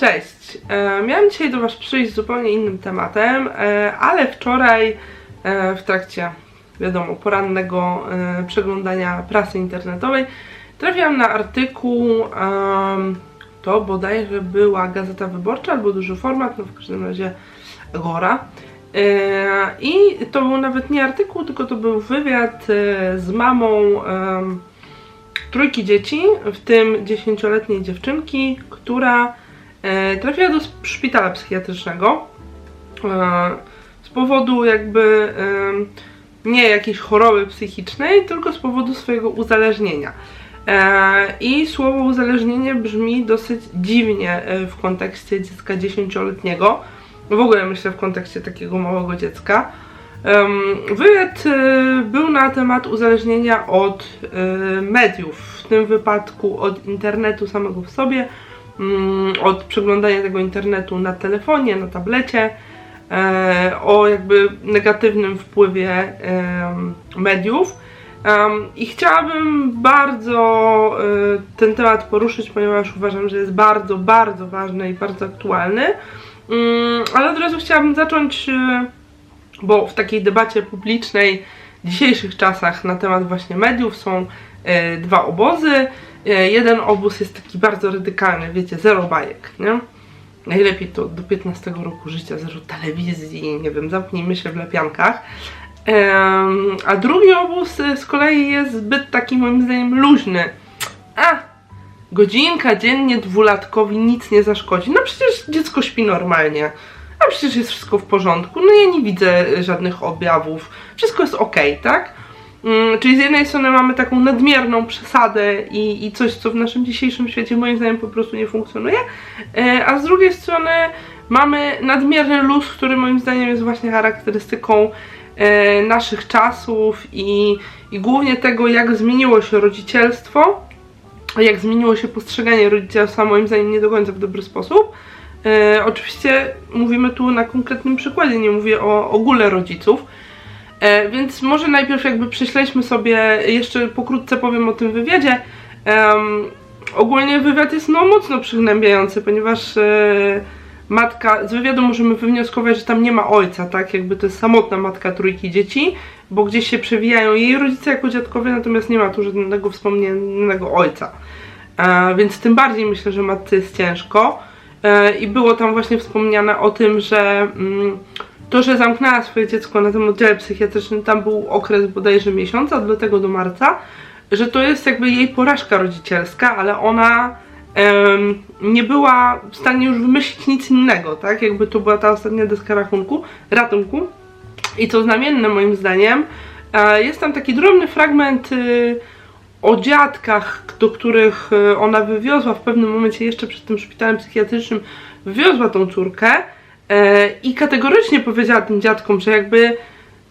Cześć! E, miałam dzisiaj do Was przyjść z zupełnie innym tematem, e, ale wczoraj e, w trakcie, wiadomo, porannego e, przeglądania prasy internetowej trafiłam na artykuł, em, to bodajże była Gazeta Wyborcza albo Duży Format, no w każdym razie Agora. E, I to był nawet nie artykuł, tylko to był wywiad e, z mamą em, trójki dzieci, w tym dziesięcioletniej dziewczynki, która e, trafiła do szpitala psychiatrycznego e, z powodu jakby e, nie jakiejś choroby psychicznej, tylko z powodu swojego uzależnienia. E, I słowo uzależnienie brzmi dosyć dziwnie e, w kontekście dziecka dziesięcioletniego. W ogóle myślę w kontekście takiego małego dziecka. Wywiad e, był na temat uzależnienia od e, mediów, w tym wypadku od internetu samego w sobie, od przeglądania tego internetu na telefonie, na tablecie, e, o jakby negatywnym wpływie em, mediów. I chciałabym bardzo e, ten temat poruszyć, ponieważ uważam, że jest bardzo, bardzo ważny i bardzo aktualny. Mm, Ale od razu chciałabym zacząć e, bo w takiej debacie publicznej w dzisiejszych czasach na temat właśnie mediów są e, dwa obozy. E, jeden obóz jest taki bardzo radykalny, wiecie, zero bajek, nie? Najlepiej to do 15 roku życia, zero telewizji, nie wiem, zamknijmy się w lepiankach. Em, a drugi obóz e, z kolei jest zbyt taki moim zdaniem luźny. A, godzinka dziennie dwulatkowi nic nie zaszkodzi. No przecież dziecko śpi normalnie. A przecież jest wszystko w porządku. No ja nie widzę żadnych objawów. Wszystko jest ok, tak? Mm, Czyli z jednej strony mamy taką nadmierną przesadę i, i coś, co w naszym dzisiejszym świecie moim zdaniem po prostu nie funkcjonuje, e, a z drugiej strony mamy nadmierny luz, który moim zdaniem jest właśnie charakterystyką e, naszych czasów i, i głównie tego, jak zmieniło się rodzicielstwo, jak zmieniło się postrzeganie rodzicielstwa, moim zdaniem nie do końca w dobry sposób. E, oczywiście mówimy tu na konkretnym przykładzie, nie mówię o ogóle rodziców. E, więc może najpierw jakby prześledźmy sobie, jeszcze pokrótce powiem o tym wywiadzie. Ogólnie wywiad jest no mocno przygnębiający, ponieważ e, matka, z wywiadu możemy wywnioskować, że tam nie ma ojca, tak? Jakby to jest samotna matka trójki dzieci, bo gdzieś się przewijają jej rodzice jako dziadkowie, natomiast nie ma tu żadnego wspomnianego ojca. E, więc tym bardziej myślę, że matce jest ciężko. E, I było tam właśnie wspomniane o tym, że mm, to, że zamknęła swoje dziecko na tym oddziale psychiatrycznym, tam był okres bodajże miesiąca, od lutego do marca, że to jest jakby jej porażka rodzicielska, ale ona em, nie była w stanie już wymyślić nic innego, tak? Jakby to była ta ostatnia deska rachunku, ratunku. I co znamienne moim zdaniem, e, jest tam taki drobny fragment y, o dziadkach, do których y, ona wywiozła w pewnym momencie jeszcze przed tym szpitalem psychiatrycznym, wywiozła tą córkę e, i kategorycznie powiedziała tym dziadkom, że jakby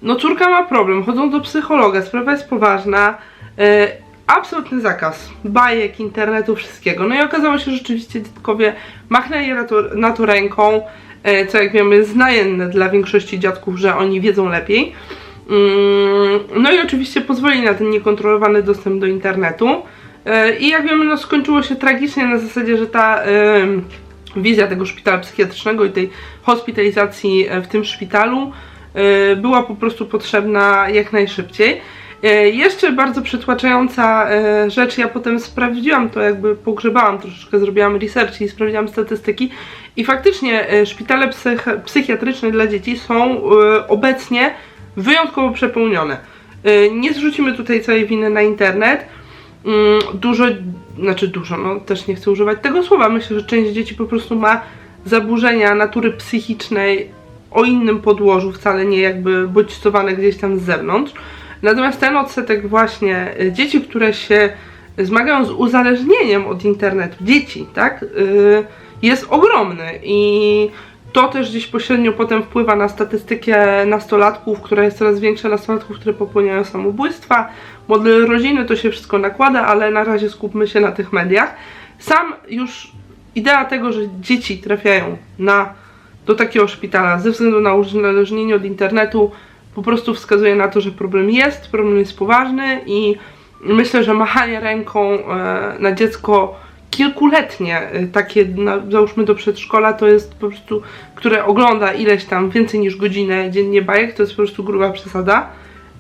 no córka ma problem, chodzą do psychologa, sprawa jest poważna, e, absolutny zakaz bajek, internetu, wszystkiego. No i okazało się, że rzeczywiście dziadkowie machnęli na to, na to ręką, e, co jak wiemy znajenne dla większości dziadków, że oni wiedzą lepiej. Mm, No i oczywiście pozwoli na ten niekontrolowany dostęp do internetu. E, I jak wiemy, no skończyło się tragicznie na zasadzie, że ta wizja tego szpitala psychiatrycznego i tej hospitalizacji e, w tym szpitalu e, była po prostu potrzebna jak najszybciej. E, Jeszcze bardzo przytłaczająca rzecz, ja potem sprawdziłam to, jakby pogrzebałam troszeczkę, zrobiłam research i sprawdziłam statystyki i faktycznie szpitale psych psychiatryczne dla dzieci są obecnie wyjątkowo przepełnione. Nie zrzucimy tutaj całej winy na internet. Mm, Dużo, znaczy dużo, no też nie chcę używać tego słowa. Myślę, że część dzieci po prostu ma zaburzenia natury psychicznej o innym podłożu, wcale nie jakby bodźcowane gdzieś tam z zewnątrz. Natomiast ten odsetek właśnie y, dzieci, które się zmagają z uzależnieniem od internetu, dzieci, tak, y, jest ogromny i to też gdzieś pośrednio potem wpływa na statystykę nastolatków, która jest coraz większa, nastolatków, które popełniają samobójstwa. Model rodziny to się wszystko nakłada, ale na razie skupmy się na tych mediach. Sam już idea tego, że dzieci trafiają na, do takiego szpitala ze względu na uzależnienie od internetu, po prostu wskazuje na to, że problem jest, problem jest poważny i myślę, że machanie ręką e, na dziecko kilkuletnie, y, takie na, załóżmy do przedszkola, to jest po prostu, które ogląda ileś tam więcej niż godzinę dziennie bajek, to jest po prostu gruba przesada.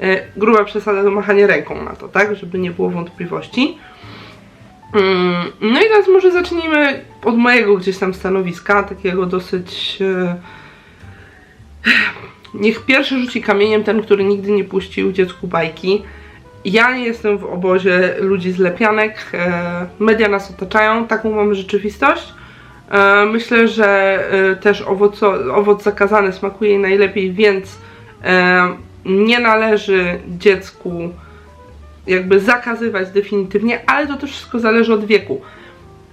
Y, Gruba przesada to machanie ręką na to, tak? Żeby nie było wątpliwości. Mm, No i teraz może zacznijmy od mojego gdzieś tam stanowiska, takiego dosyć. e, Niech pierwszy rzuci kamieniem ten, który nigdy nie puścił dziecku bajki. Ja nie jestem w obozie ludzi zlepianek. e, Media nas otaczają, taką mamy rzeczywistość. E, Myślę, że e, też owoco, owoc zakazany smakuje najlepiej, więc nie należy dziecku jakby zakazywać definitywnie, ale to też wszystko zależy od wieku.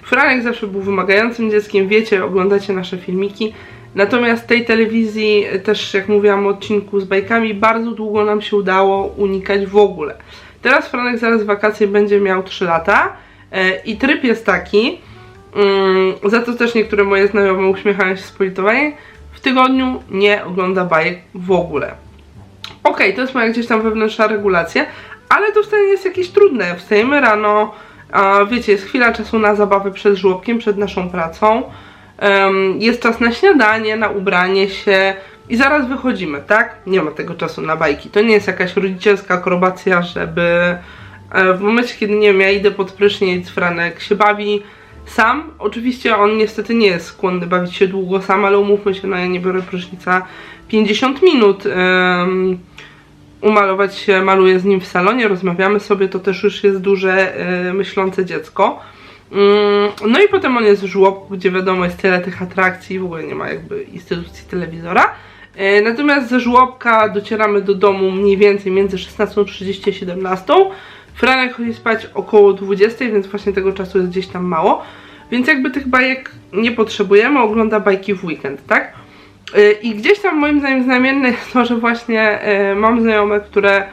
Franek zawsze był wymagającym dzieckiem, wiecie, oglądacie nasze filmiki. Natomiast tej telewizji, też jak mówiłam w odcinku z bajkami, bardzo długo nam się udało unikać w ogóle. Teraz Franek zaraz wakacje będzie miał 3 lata e, i tryb jest taki, mm, za to też niektóre moje znajome uśmiechają się z w tygodniu nie ogląda bajek w ogóle. Okej, to jest moja gdzieś tam wewnętrzna regulacja, ale to wcale nie jest jakieś trudne. Wstajemy rano, a wiecie, jest chwila czasu na zabawę przed żłobkiem, przed naszą pracą. Em, jest czas na śniadanie, na ubranie się i zaraz wychodzimy, tak? Nie ma tego czasu na bajki. To nie jest jakaś rodzicielska akrobacja, żeby e, w momencie, kiedy nie wiem, ja idę pod prysznic, Franek się bawi sam. Oczywiście on niestety nie jest skłonny bawić się długo sam, ale umówmy się, no ja nie biorę prysznica 50 minut. em, umalować się, maluję z nim w salonie, rozmawiamy sobie, to też już jest duże, e, myślące dziecko. Mm, No i potem on jest w żłobku, gdzie wiadomo jest tyle tych atrakcji, w ogóle nie ma jakby instytucji telewizora. E, Natomiast ze żłobka docieramy do domu mniej więcej między 16.30 a 17. Franek chodzi spać około 20, więc właśnie tego czasu jest gdzieś tam mało. Więc jakby tych bajek nie potrzebujemy, ogląda bajki w weekend, tak? Y, I gdzieś tam moim zdaniem znamienne jest to, że właśnie y, mam znajome, które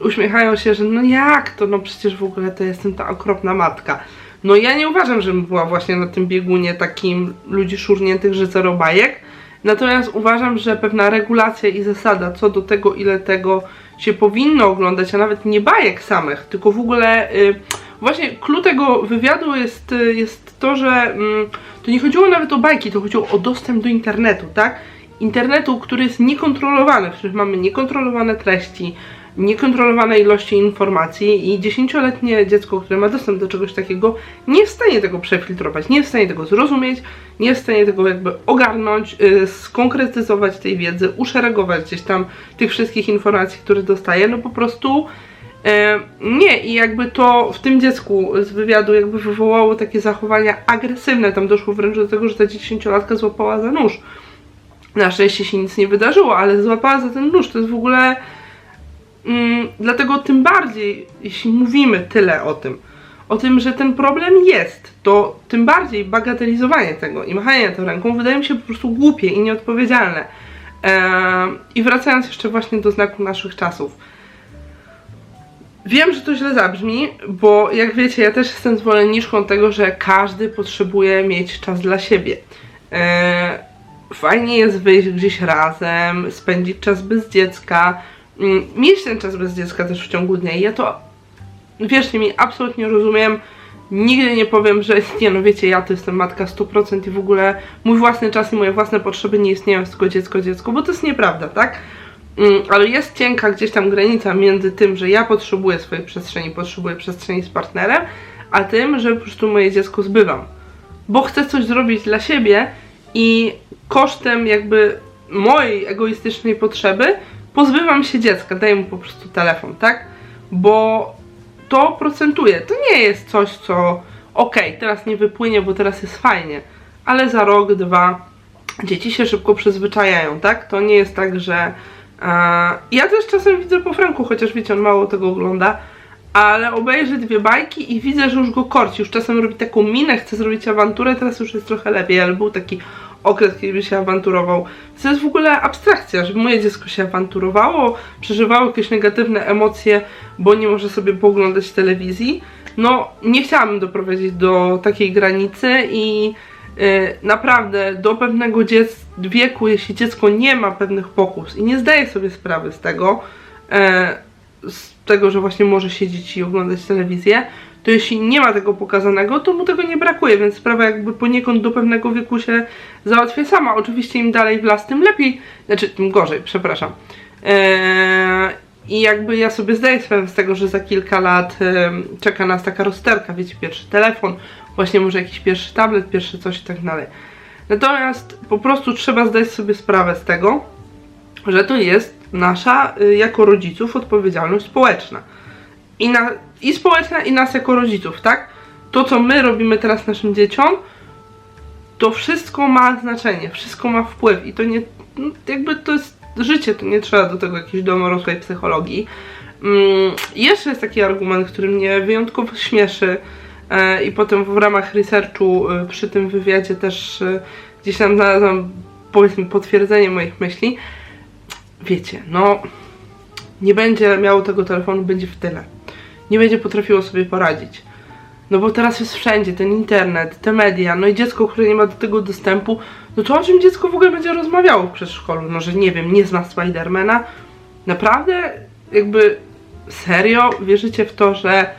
uśmiechają się, że no jak to, no przecież w ogóle to jestem ta okropna matka. No ja nie uważam, żebym była właśnie na tym biegunie takim ludzi szurniętych, że zero bajek. Natomiast uważam, że pewna regulacja i zasada co do tego, ile tego się powinno oglądać, a nawet nie bajek samych, tylko w ogóle y, właśnie clue tego wywiadu jest, y, jest to, że mm, to nie chodziło nawet o bajki, to chodziło o dostęp do internetu, tak? Internetu, który jest niekontrolowany, w którym mamy niekontrolowane treści, niekontrolowane ilości informacji i dziesięcioletnie dziecko, które ma dostęp do czegoś takiego, nie jest w stanie tego przefiltrować, nie jest w stanie tego zrozumieć, nie jest w stanie tego jakby ogarnąć, yy, skonkretyzować tej wiedzy, uszeregować gdzieś tam tych wszystkich informacji, które dostaje, no po prostu E, nie, i jakby to w tym dziecku z wywiadu jakby wywołało takie zachowania agresywne. Tam doszło wręcz do tego, że ta dziesięciolatka złapała za nóż. Na szczęście się nic nie wydarzyło, ale złapała za ten nóż. To jest w ogóle. Mm, dlatego tym bardziej, jeśli mówimy tyle o tym, o tym, że ten problem jest, to tym bardziej bagatelizowanie tego i machanie tą ręką wydaje mi się po prostu głupie i nieodpowiedzialne. E, I wracając jeszcze właśnie do znaku naszych czasów. Wiem, że to źle zabrzmi, bo jak wiecie, ja też jestem zwolenniczką tego, że każdy potrzebuje mieć czas dla siebie. Eee, fajnie jest wyjść gdzieś razem, spędzić czas bez dziecka, mieć ten czas bez dziecka też w ciągu dnia. I ja to, wierzcie mi, absolutnie rozumiem. Nigdy nie powiem, że nie, no wiecie, ja to jestem matka 100% i w ogóle mój własny czas i moje własne potrzeby nie istnieją, tylko dziecko, dziecko, bo to jest nieprawda, tak? Mm, ale jest cienka gdzieś tam granica między tym, że ja potrzebuję swojej przestrzeni, potrzebuję przestrzeni z partnerem, a tym, że po prostu moje dziecko zbywam. Bo chcę coś zrobić dla siebie i kosztem jakby mojej egoistycznej potrzeby pozbywam się dziecka, daję mu po prostu telefon, tak? Bo to procentuje. To nie jest coś, co okej, teraz nie wypłynie, bo teraz jest fajnie, ale za rok, dwa dzieci się szybko przyzwyczajają, tak? To nie jest tak, że Ja też czasem widzę po Franku, chociaż wiecie, on mało tego ogląda, ale obejrzy dwie bajki i widzę, że już go korci. Już czasem robi taką minę, chce zrobić awanturę, teraz już jest trochę lepiej, ale był taki okres, kiedy się awanturował. To jest w ogóle abstrakcja, żeby moje dziecko się awanturowało, przeżywało jakieś negatywne emocje, bo nie może sobie pooglądać telewizji. No, nie chciałabym doprowadzić do takiej granicy i Y, naprawdę do pewnego wieku, jeśli dziecko nie ma pewnych pokus i nie zdaje sobie sprawy z tego, e, z tego, że właśnie może siedzieć i oglądać telewizję, to jeśli nie ma tego pokazanego, to mu tego nie brakuje, więc sprawa jakby poniekąd do pewnego wieku się załatwia sama. Oczywiście im dalej w las, tym lepiej, znaczy tym gorzej, przepraszam. Eee, I jakby ja sobie zdaję sprawę z tego, że za kilka lat em, czeka nas taka rozterka, wiecie, pierwszy telefon, właśnie może jakiś pierwszy tablet, pierwszy coś i tak dalej. Natomiast po prostu trzeba zdać sobie sprawę z tego, że to jest nasza y, jako rodziców odpowiedzialność społeczna. I, na, I społeczna, i nas jako rodziców, tak? To, co my robimy teraz naszym dzieciom, to wszystko ma znaczenie, wszystko ma wpływ i to nie, no, jakby to jest życie, to nie trzeba do tego jakiejś domorosłej psychologii. Mm, jeszcze jest taki argument, który mnie wyjątkowo śmieszy e, i potem w ramach researchu e, przy tym wywiadzie też e, gdzieś tam znalazłam powiedzmy potwierdzenie moich myśli. Wiecie, no nie będzie miało tego telefonu, będzie w tyle. Nie będzie potrafiło sobie poradzić. No bo teraz jest wszędzie ten internet, te media, no i dziecko, które nie ma do tego dostępu, no to o czym dziecko w ogóle będzie rozmawiało w przedszkolu? No, że nie wiem, nie zna Spidermana? Naprawdę? Jakby serio wierzycie w to, że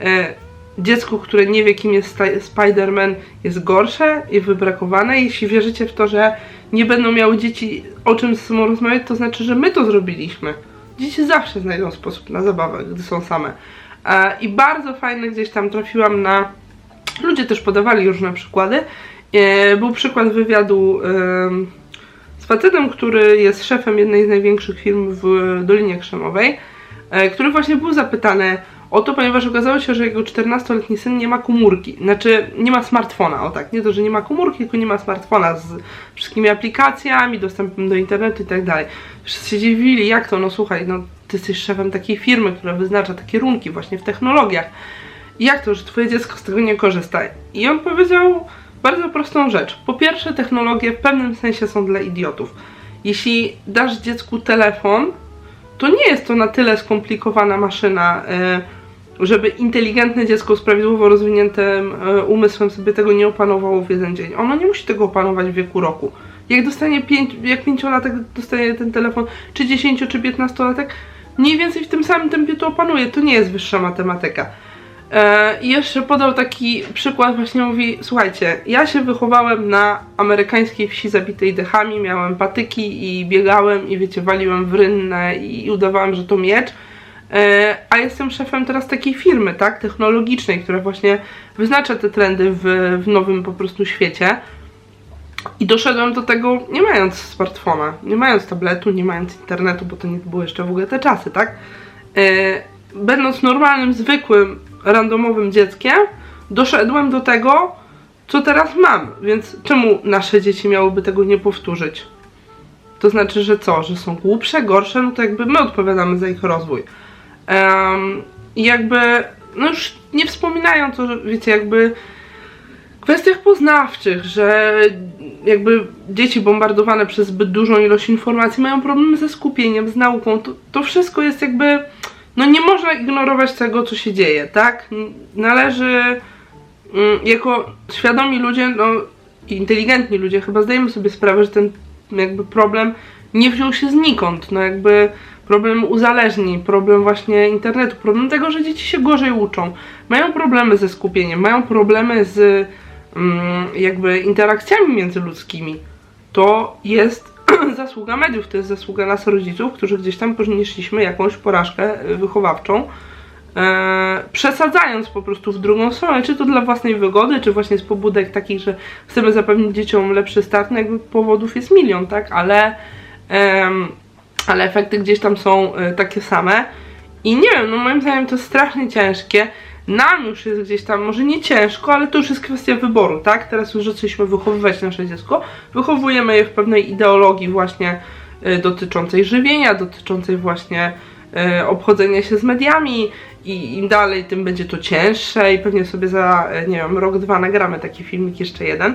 e, dziecku, które nie wie kim jest Spiderman jest gorsze i wybrakowane? Jeśli wierzycie w to, że nie będą miały dzieci o czym ze sobą rozmawiać, to znaczy, że my to zrobiliśmy. Dzieci zawsze znajdą sposób na zabawę, gdy są same. E, I bardzo fajne gdzieś tam trafiłam na. Ludzie też podawali różne przykłady. E, Był przykład wywiadu z facetem, który jest szefem jednej z największych firm w Dolinie Krzemowej, e, który właśnie był zapytany o to, ponieważ okazało się, że jego 14-letni syn nie ma komórki, znaczy nie ma smartfona, o tak, nie to, że nie ma komórki, tylko nie ma smartfona z wszystkimi aplikacjami, dostępem do internetu i tak dalej. Wszyscy się dziwili, jak to, no słuchaj, no ty jesteś szefem takiej firmy, która wyznacza takie kierunki właśnie w technologiach. Jak to, że twoje dziecko z tego nie korzysta? I on powiedział bardzo prostą rzecz. Po pierwsze, technologie w pewnym sensie są dla idiotów. Jeśli dasz dziecku telefon, to nie jest to na tyle skomplikowana maszyna, e, żeby inteligentne dziecko z prawidłowo rozwiniętym e, umysłem sobie tego nie opanowało w jeden dzień. Ono nie musi tego opanować w wieku roku. Jak dostanie pięć, jak pięciolatek dostanie ten telefon, czy 10, czy 15-latek, mniej więcej w tym samym tempie to opanuje. To nie jest wyższa matematyka. E, I jeszcze podał taki przykład, właśnie mówi, słuchajcie, ja się wychowałem na amerykańskiej wsi zabitej dechami, miałem patyki i biegałem i wiecie, waliłem w rynnę i udawałem, że to miecz. E, A jestem szefem teraz takiej firmy, tak, technologicznej, która właśnie wyznacza te trendy w, w nowym po prostu świecie. I doszedłem do tego nie mając smartfona, nie mając tabletu, nie mając internetu, bo to nie były jeszcze w ogóle te czasy, tak? E, będąc normalnym, zwykłym, randomowym dzieckiem, doszedłem do tego, co teraz mam. Więc czemu nasze dzieci miałyby tego nie powtórzyć? To znaczy, że co? Że są głupsze, gorsze? No to jakby my odpowiadamy za ich rozwój. Em, I jakby, no już nie wspominając o, wiecie, jakby kwestiach poznawczych, że jakby dzieci bombardowane przez zbyt dużą ilość informacji mają problemy ze skupieniem, z nauką, to, to wszystko jest jakby, no nie można ignorować tego, co się dzieje, tak? Należy mm, jako świadomi ludzie, no inteligentni ludzie, chyba zdajemy sobie sprawę, że ten jakby problem nie wziął się znikąd, no jakby problem uzależnień, problem właśnie internetu, problem tego, że dzieci się gorzej uczą, mają problemy ze skupieniem, mają problemy z jakby interakcjami międzyludzkimi. To jest zasługa mediów, to jest zasługa nas rodziców, którzy gdzieś tam ponieśliśmy jakąś porażkę y, wychowawczą, e, przesadzając po prostu w drugą stronę, czy to dla własnej wygody, czy właśnie z pobudek takich, że chcemy zapewnić dzieciom lepszy start, no jakby powodów jest milion, tak, ale ale efekty gdzieś tam są e, takie same i nie wiem, no moim zdaniem to strasznie ciężkie. Nam już jest gdzieś tam, może nie ciężko, ale to już jest kwestia wyboru, tak? Teraz już zaczęliśmy wychowywać nasze dziecko. Wychowujemy je w pewnej ideologii właśnie e, dotyczącej żywienia, dotyczącej właśnie e, obchodzenia się z mediami i im dalej, tym będzie to cięższe i pewnie sobie za, e, nie wiem, rok, dwa nagramy taki filmik, jeszcze jeden,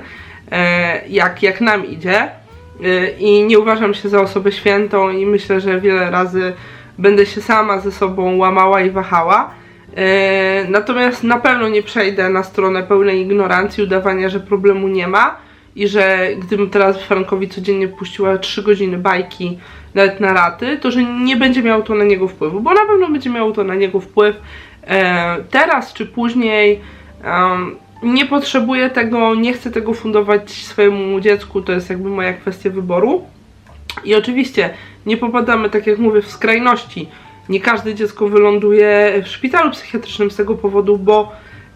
e, jak, jak nam idzie. Y, i nie uważam się za osobę świętą i myślę, że wiele razy będę się sama ze sobą łamała i wahała. Y, Natomiast na pewno nie przejdę na stronę pełnej ignorancji, udawania, że problemu nie ma i że gdybym teraz Frankowi codziennie puściła 3 godziny bajki nawet na raty, to że nie będzie miało to na niego wpływu, bo na pewno będzie miało to na niego wpływ. e, teraz czy później nie potrzebuję tego, nie chcę tego fundować swojemu dziecku, to jest jakby moja kwestia wyboru. I oczywiście nie popadamy, tak jak mówię, w skrajności. Nie każde dziecko wyląduje w szpitalu psychiatrycznym z tego powodu, bo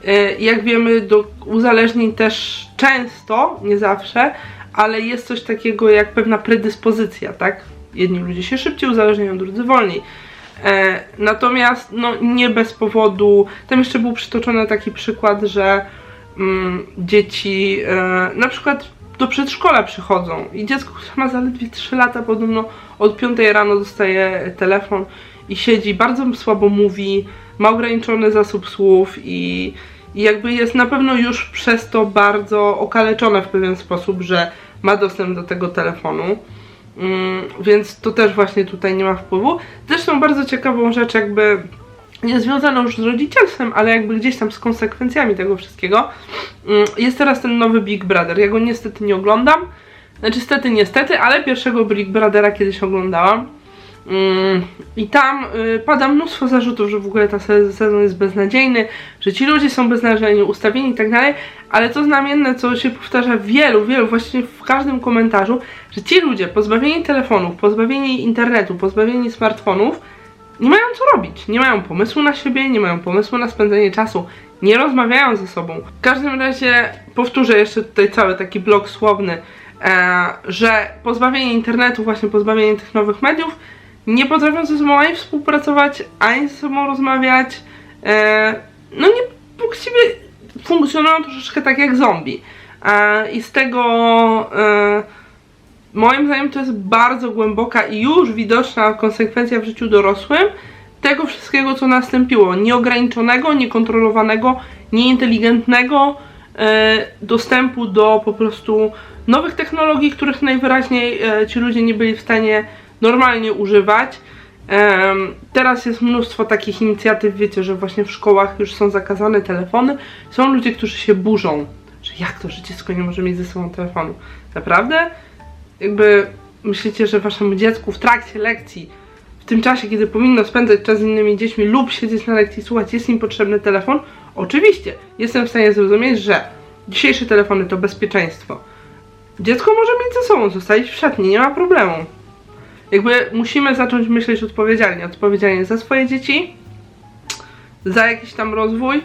e, jak wiemy, do uzależnień też często, nie zawsze, ale jest coś takiego jak pewna predyspozycja, tak? Jedni ludzie się szybciej uzależniają, drudzy wolniej. E, natomiast no, nie bez powodu, tam jeszcze był przytoczony taki przykład, że mm, dzieci e, na przykład do przedszkola przychodzą i dziecko, które ma zaledwie 3 lata, podobno od 5 rano dostaje telefon i siedzi, bardzo słabo mówi, ma ograniczony zasób słów i, i jakby jest na pewno już przez to bardzo okaleczone w pewien sposób, że ma dostęp do tego telefonu. Mm, więc to też właśnie tutaj nie ma wpływu. Zresztą bardzo ciekawą rzecz, jakby nie związaną już z rodzicielstwem, ale jakby gdzieś tam z konsekwencjami tego wszystkiego, mm, jest teraz ten nowy Big Brother. Ja go niestety nie oglądam. Znaczy, niestety, niestety, ale pierwszego Big Brothera kiedyś oglądałam. Mm, I tam y, pada mnóstwo zarzutów, że w ogóle ten se- sezon jest beznadziejny, że ci ludzie są beznadziejni, ustawieni i tak dalej, ale to znamienne, co się powtarza wielu, wielu, właściwie w każdym komentarzu, że ci ludzie pozbawieni telefonów, pozbawieni internetu, pozbawieni smartfonów, nie mają co robić, nie mają pomysłu na siebie, nie mają pomysłu na spędzenie czasu, nie rozmawiają ze sobą. W każdym razie powtórzę jeszcze tutaj cały taki blok słowny, e, że pozbawienie internetu, właśnie pozbawienie tych nowych mediów, nie potrafią ze sobą ani współpracować, ani ze sobą rozmawiać, e, no nie, właściwie funkcjonują troszeczkę tak jak zombie. E, I z tego e, moim zdaniem to jest bardzo głęboka i już widoczna konsekwencja w życiu dorosłym tego wszystkiego, co nastąpiło. Nieograniczonego, niekontrolowanego, nieinteligentnego e, dostępu do po prostu nowych technologii, których najwyraźniej e, ci ludzie nie byli w stanie normalnie używać. Teraz jest mnóstwo takich inicjatyw, wiecie, że właśnie w szkołach już są zakazane telefony. Są ludzie, którzy się burzą, że jak to, że dziecko nie może mieć ze sobą telefonu. Naprawdę? Jakby myślicie, że waszemu dziecku w trakcie lekcji, w tym czasie, kiedy powinno spędzać czas z innymi dziećmi lub siedzieć na lekcji, słuchać, jest im potrzebny telefon? Oczywiście, jestem w stanie zrozumieć, że dzisiejsze telefony to bezpieczeństwo. Dziecko może mieć ze sobą, zostawić w szatni, nie ma problemu. Jakby musimy zacząć myśleć odpowiedzialnie. Odpowiedzialnie za swoje dzieci, za jakiś tam rozwój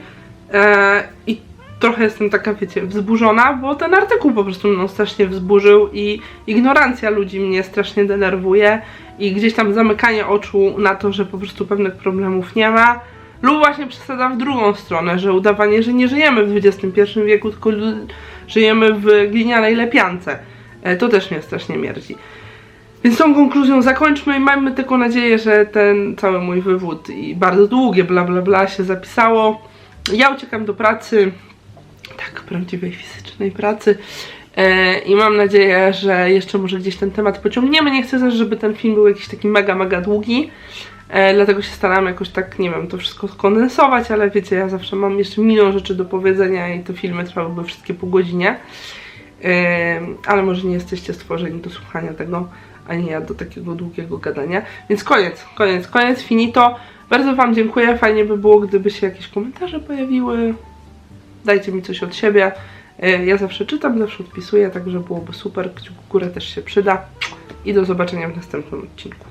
e, i trochę jestem taka, wiecie, wzburzona, bo ten artykuł po prostu mnie strasznie wzburzył i ignorancja ludzi mnie strasznie denerwuje i gdzieś tam zamykanie oczu na to, że po prostu pewnych problemów nie ma lub właśnie przesada w drugą stronę, że udawanie, że nie żyjemy w XXI wieku, tylko żyjemy w glinianej lepiance. E, to też mnie strasznie mierdzi. Więc tą konkluzją zakończmy i mamy tylko nadzieję, że ten cały mój wywód i bardzo długie bla bla bla się zapisało. Ja uciekam do pracy, tak, prawdziwej fizycznej pracy e, i mam nadzieję, że jeszcze może gdzieś ten temat pociągniemy. Nie chcę też, żeby ten film był jakiś taki mega, mega długi. E, dlatego się staram jakoś tak, nie wiem, to wszystko skondensować, ale wiecie, ja zawsze mam jeszcze milion rzeczy do powiedzenia i te filmy trwałyby wszystkie pół godzinie. Ym, ale może nie jesteście stworzeni do słuchania tego, ani ja do takiego długiego gadania. Więc koniec, koniec, koniec, finito. Bardzo Wam dziękuję. Fajnie by było, gdyby się jakieś komentarze pojawiły. Dajcie mi coś od siebie. Yy, Ja zawsze czytam, zawsze odpisuję, także byłoby super. Kciuk w górę też się przyda. I do zobaczenia w następnym odcinku.